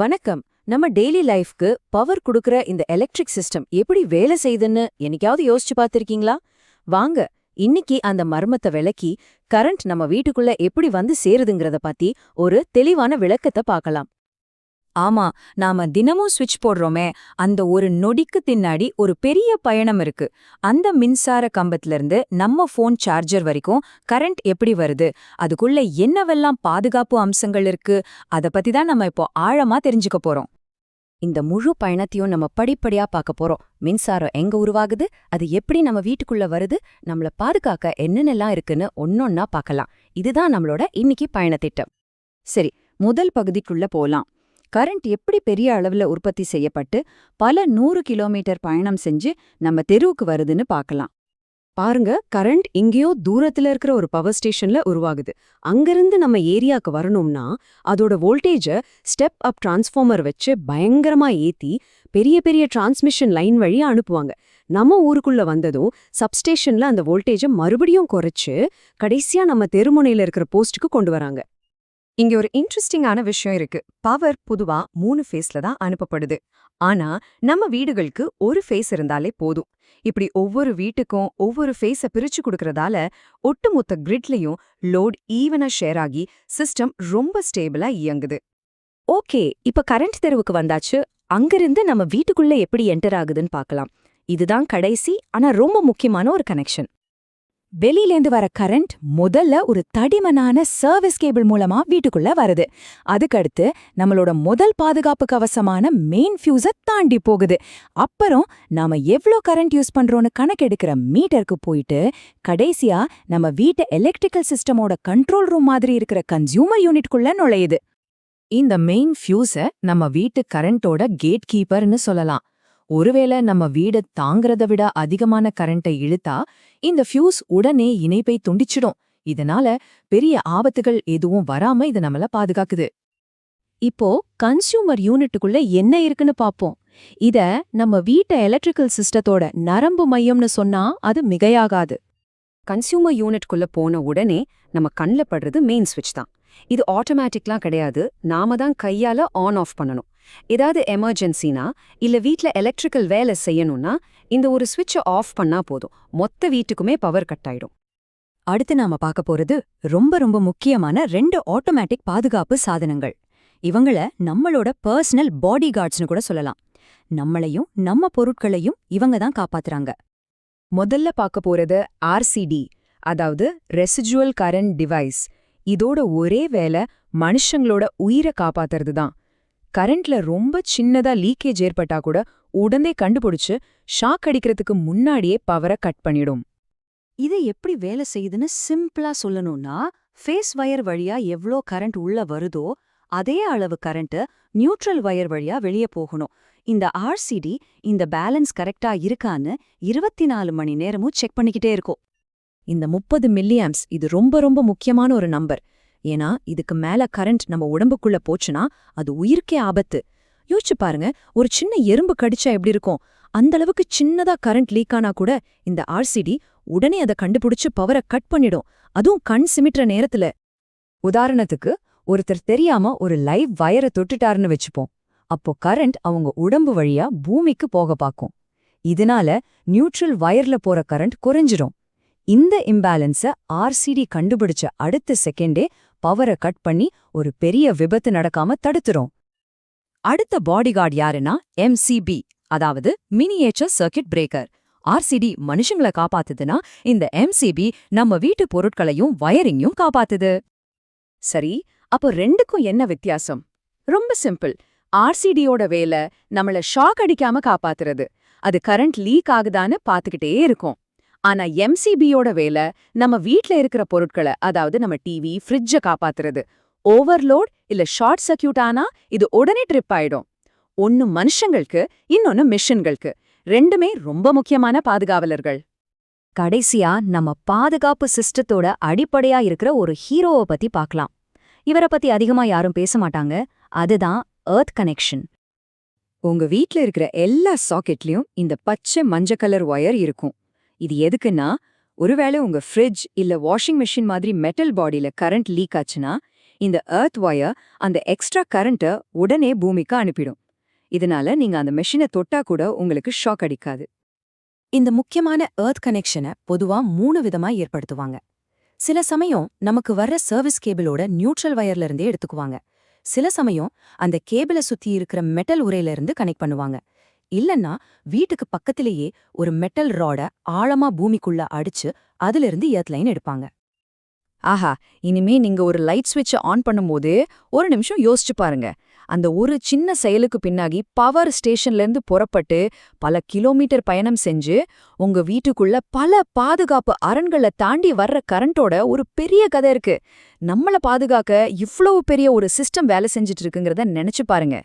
வணக்கம். நம்ம டெய்லி லைஃப்க்கு பவர் கொடுக்கற இந்த எலக்ட்ரிக் சிஸ்டம் எப்படி வேலை செய்யுதுன்னு என்னைக்காவது யோசிச்சு பார்த்திருக்கீங்களா? வாங்க இன்னைக்கு அந்த மர்மத்தை விளக்கி கரண்ட் நம்ம வீட்டுக்குள்ள எப்படி வந்து சேருதுங்கறத பத்தி ஒரு தெளிவான விளக்கத்தை பார்க்கலாம். ஆமா நாம தினமும் சுவிட்ச் போடுறோமே அந்த ஒரு நொடிக்கு பின்னாடி ஒரு பெரிய பயணம் இருக்கு. அந்த மின்சார கம்பத்துல இருந்து நம்ம ஃபோன் சார்ஜர் வரைக்கும் கரண்ட் எப்படி வருது அதுக்குள்ள என்னவெல்லாம் பாதுகாப்பு அம்சங்கள் இருக்கு அத பத்தி தான் நம்ம இப்போ ஆழமா தெரிஞ்சுக்க போறோம். இந்த முழு பயணத்தையும் நம்ம படிப்படியா பார்க்க போறோம். மின்சாரம் எங்க உருவாகுது அது எப்படி நம்ம வீட்டுக்குள்ள வருது நம்மள பாதுகாக்க என்னென்னலாம் இருக்குன்னு ஒன்னொன்னா பார்க்கலாம். இதுதான் நம்மளோட இன்னைக்கு பயணத்திட்டம். சரி முதல் பகுதிக்குள்ள போலாம். கரண்ட் எப்படி பெரிய அளவுல உற்பத்தி செய்யப்பட்டு பல நூறு கிலோமீட்டர் பயணம் செஞ்சு நம்ம தெருவுக்கு வருதுன்னு பார்க்கலாம். பாருங்க கரண்ட் இங்கேயோ தூரத்துல இருக்கிற ஒரு பவர் ஸ்டேஷன்ல உருவாகுது. அங்கிருந்து நம்ம ஏரியாக்கு வரணும்னா அதோட வோல்டேஜ ஸ்டெப் அப் டிரான்ஸ்ஃபார்மர் வச்சு பயங்கரமா ஏத்தி பெரிய பெரிய டிரான்ஸ்மிஷன் லைன் வழியா அனுப்புவாங்க. நம்ம ஊருக்குள்ள வந்ததும் சப்ஸ்டேஷன்ல அந்த வோல்டேஜ மறுபடியும் குறைச்சு கடைசியா நம்ம தெருமுனையில இருக்கிற போஸ்ட்டுக்கு கொண்டு வராங்க. இங்க ஒரு இன்ட்ரெஸ்டிங்கான விஷயம் இருக்கு. பவர் பொதுவா மூணு ஃபேஸ்ல தான் அனுப்பப்படுது. ஆனா நம்ம வீடுகளுக்கு ஒரு ஃபேஸ் இருந்தாலே போதும். இப்படி ஒவ்வொரு வீட்டுக்கும் ஒவ்வொரு ஃபேஸ பிரிச்சு கொடுக்கறதால ஒட்டுமொத்த கிரிட்லயும் லோட் ஈவனா ஷேர் ஆகி சிஸ்டம் ரொம்ப ஸ்டேபிளா இயங்குது. ஓகே இப்ப கரண்ட் தெருவுக்கு வந்தாச்சு. அங்கிருந்து நம்ம வீட்டுக்குள்ள எப்படி என்டர் ஆகுதுன்னு பார்க்கலாம். இதுதான் கடைசி ஆனா ரொம்ப முக்கியமான ஒரு கனெக்ஷன் வெளியிலேந்து வர கரண்ட் முதல்ல ஒரு தடிமனான சர்வீஸ் கேபிள் மூலமா வீட்டுக்குள்ள வருது. அதுக்கடுத்து நம்மளோட முதல் பாதுகாப்பு கவசமான மெயின் ஃபியூஸ தாண்டி போகுது. அப்புறம் நாம எவ்ளோ கரண்ட் யூஸ் பண்றோம்னு கணக்கெடுக்கிற மீட்டருக்கு போயிட்டு கடைசியா நம்ம வீட்டு எலக்ட்ரிக்கல் சிஸ்டமோட கண்ட்ரோல் ரூம் மாதிரி இருக்கிற கன்சியூமர் யூனிட்குள்ள நுழையுது. இந்த மெயின் ஃபியூஸ நம்ம வீட்டு கரண்டோட கேட் கீப்பர்னு சொல்லலாம். ஒருவேளை நம்ம வீட தாங்கறத விட அதிகமான கரண்ட்டை இழுத்தா இந்த ஃபியூஸ் உடனே இணைப்பை துண்டிச்சிடும். இதனால பெரிய ஆபத்துகள் எதுவும் வராம இது நம்மள பாதுகாக்குது. இப்போ கன்சியூமர் யூனிட்டுக்குள்ள என்ன இருக்குன்னு பாப்போம். இத நம்ம வீட்ட எலக்ட்ரிக்கல் சிஸ்டத்தோட நரம்பு மையம்னு சொன்னா அது மிகையாகாது. கன்சியூமர் யூனிட்குள்ள போன உடனே நம்ம கண்ல படுறது மெயின் ஸ்விட்ச் தான். இது ஆட்டோமேட்டிக்லாம் கிடையாது. நாம தான் கையால ஆன் ஆஃப் பண்ணணும். ஏதாவது எமர்ஜென்சினா இல்ல வீட்ல எலக்ட்ரிக்கல் வேலை செய்யணும்னா இந்த ஒரு சுவிட்சை ஆஃப் பண்ணா போதும். மொத்த வீட்டுக்குமே பவர் கட் ஆயிடும். அடுத்து நாம பார்க்க போறது ரொம்ப ரொம்ப முக்கியமான ரெண்டு ஆட்டோமேட்டிக் பாதுகாப்பு சாதனங்கள். இவங்கள நம்மளோட பர்சனல் பாடி கார்ட்ஸ்னு கூட சொல்லலாம். நம்மளையும் நம்ம பொருட்களையும் இவங்க தான் காப்பாத்துறாங்க. முதல்ல பார்க்க போறது ஆர்சிடி அதாவது ரெசிஜுவல் கரண்ட் டிவைஸ் இதோட ஒரே வேலை மனுஷங்களோட உயிரை காப்பாத்துறது தான் கரண்ட்ல ரொம்ப சின்னதா லீக்கேஜ் ஏற்பட்டா கூட உடனே கண்டுபிடிச்சு ஷாக் அடிக்கிறதுக்கு முன்னாடியே பவரை கட் பண்ணிடும். இது எப்படி வேலை செய்யுதுன்னு சிம்பிளா சொல்லணும்னா ஃபேஸ் வயர் வழியா எவ்ளோ கரண்ட் உள்ள வருதோ அதே அளவு கரண்ட் நியூட்ரல் வயர் வழியா வெளியே போகணும். இந்த ஆர்சிடி இந்த பேலன்ஸ் கரெக்டா இருக்கான்னு இருபத்தி நாலு மணி நேரமும் செக் பண்ணிக்கிட்டே இருக்கும். இந்த முப்பது மில்லியம்ஸ் இது ரொம்ப ரொம்ப முக்கியமான ஒரு நம்பர். ஏன்னா இதுக்கு மேல கரண்ட் நம்ம உடம்புக்குள்ள போச்சுன்னா அது உயிருக்கே ஆபத்து. யோசிச்சு பாருங்க ஒரு சின்ன எறும்பு கடிச்சா எப்படி இருக்கும்? அந்த அளவுக்கு சின்னதா கரண்ட் லீக் ஆனா கூட இந்த ஆர்சிடி உடனே அதை கண்டுபிடிச்சு பவரை கட் பண்ணிடும். அதுவும் கண் சிமிட்டுற நேரத்துல. உதாரணத்துக்கு ஒருத்தர் தெரியாம ஒரு லைவ் வயரை தொட்டுட்டாருன்னு வச்சுப்போம். அப்போ கரண்ட் அவங்க உடம்பு வழியா பூமிக்கு போக பாக்கும் இதனால நியூட்ரல் வயர்ல போற கரண்ட் குறைஞ்சிடும் இந்த இம்பேலன்ஸ ஆர்சிடி கண்டுபிடிச்ச அடுத்த செகண்டே பவரை கட் பண்ணி ஒரு பெரிய விபத்து நடக்காம தடுத்துரும். அடுத்த பாடிகார்டு யாருன்னா எம்சிபி அதாவது மினியேச்சர் சர்க்கிட் பிரேக்கர் ஆர்சிடி மனுஷங்கள காப்பாத்துதுன்னா இந்த எம்சிபி நம்ம வீட்டு பொருட்களையும் வயரிங்கும் காப்பாத்துது. சரி அப்போ ரெண்டுக்கும் என்ன வித்தியாசம்? ரொம்ப சிம்பிள் ஆர்சிடியோட வேலை நம்மள ஷாக் அடிக்காம காப்பாத்துறது. அது கரண்ட் லீக் ஆகுதான்னு பாத்துக்கிட்டே இருக்கும். ஆனா எம்சிபியோட வேலை நம்ம வீட்ல இருக்கிற பொருட்களை அதாவது நம்ம டிவி ஃப்ரிட்ஜ காப்பாத்துறது. ஓவர்லோட் இல்ல ஷார்ட் சர்க்கியூட் ஆனா இது உடனே ட்ரிப் ஆயிடும். ஒன்னு மனுஷங்களுக்கு இன்னொன்னு மிஷின்களுக்கு ரெண்டுமே ரொம்ப முக்கியமான பாதுகாவலர்கள். கடைசியா நம்ம பாதுகாப்பு சிஸ்டத்தோட அடிப்படையா இருக்கிற ஒரு ஹீரோவை பத்தி பார்க்கலாம். இவரை பத்தி அதிகமா யாரும் பேச மாட்டாங்க. அதுதான் ஏர்த் கனெக்ஷன் உங்க வீட்ல இருக்கிற எல்லா சாக்கெட்லயும் இந்த பச்சை மஞ்ச கலர் ஒயர் இருக்கும். இது எதுக்குன்னா ஒருவேளை உங்க ஃப்ரிட்ஜ் இல்ல வாஷிங் மெஷின் மாதிரி மெட்டல் பாடியில கரண்ட் லீக் ஆச்சுன்னா இந்த எர்த் ஒயர் அந்த எக்ஸ்ட்ரா கரண்ட்டை உடனே பூமிக்கு அனுப்பிடும். இதனால நீங்க அந்த மெஷினை தொட்டா கூட உங்களுக்கு ஷாக் அடிக்காது. இந்த முக்கியமான எர்த் கனெக்ஷனை பொதுவா மூணு விதமா ஏற்படுத்துவாங்க. சில சமயம் நமக்கு வர்ற சர்வீஸ் கேபிளோட நியூட்ரல் வயர்ல இருந்தே எடுத்துக்குவாங்க. சில சமயம் அந்த கேபிளை சுத்தி இருக்கிற மெட்டல் உரையில இருந்து கனெக்ட் பண்ணுவாங்க. இல்லன்னா வீட்டுக்கு பக்கத்திலேயே ஒரு மெட்டல் ராட ஆழமா பூமிக்குள்ள அடிச்சு அதிலிருந்து ஏத்லைன் எடுப்பாங்க. ஆஹா இனிமே நீங்க ஒரு லைட் ஸ்விட்சை ஆன் பண்ணும்போது ஒரு நிமிஷம் யோசிச்சு பாருங்க. அந்த ஒரு சின்ன செயலுக்கு பின்னாகி பவர் ஸ்டேஷன்ல இருந்து புறப்பட்டு பல கிலோமீட்டர் பயணம் செஞ்சு உங்க வீட்டுக்குள்ள பல பாதுகாப்பு அரண்களை தாண்டி வர்ற கரண்டோட ஒரு பெரிய கதை இருக்கு. நம்மள பாதுகாக்க இவ்வளவு பெரிய ஒரு சிஸ்டம் வேலை செஞ்சுட்டு இருக்குங்கிறத நினைச்சு பாருங்க.